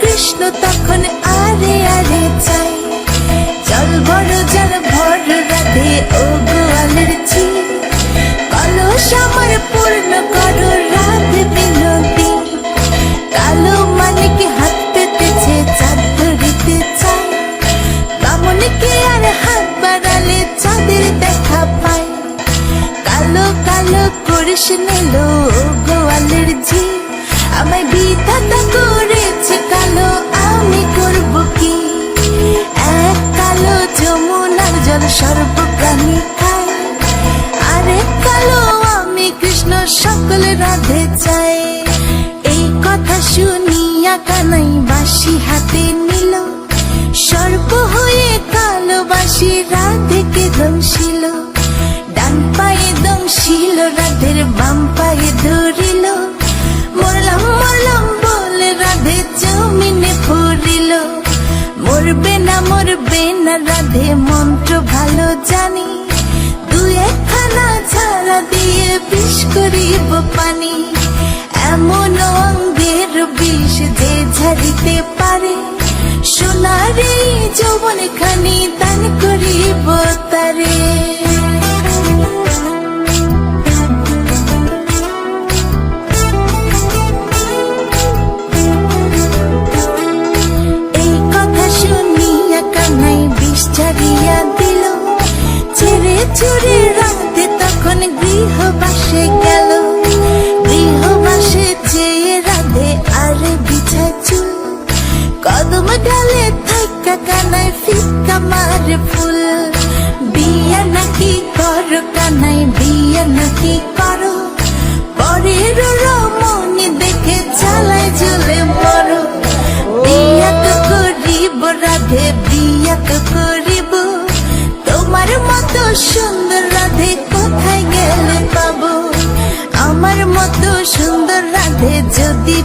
কৃষ্ণ তখন আরে আরে চাই। জল বড় জল ভর, রাধে ও গোয়ালের ঝি। কলস আমার পূর্ণ করো, রাধে বিনতি কালো মানিক হাত পেতেছে চাঁদ ধরিতে চায় বামনকে আর হাত বাড়ালে চাঁদের দেখা পায় কালো কালো করিস নিল গোয়ালের ঝি। রাধে চাই। এই কথা শুনিয়া কানাই বাসি হাতে নিল। সর্প হয়ে কালো বাসি রাধেকে দংশিল ডান পায়ে দংশিল, রাধের বাম পায়ে ধরিল। মরলাম মরলাম বলে রাধে জমিনে পড়িল মরবে না মরবে না রাধে মন্ত্র ভালো জানি। করিব পানি। এমন অঙ্গের বিষ যে ঝাড়িতে পারে। সোনার যৌবন খানি দান করিব তারে। এই কথা তখন গৃহবাসে গেল। গৃহবাসে যেয়ে রাধে আর বিছা চুল কদম ডালে থাকা কানায় ফিকা মার ফুল। বিয়া নাকি কর কানাই সুন্দর রাধে যদি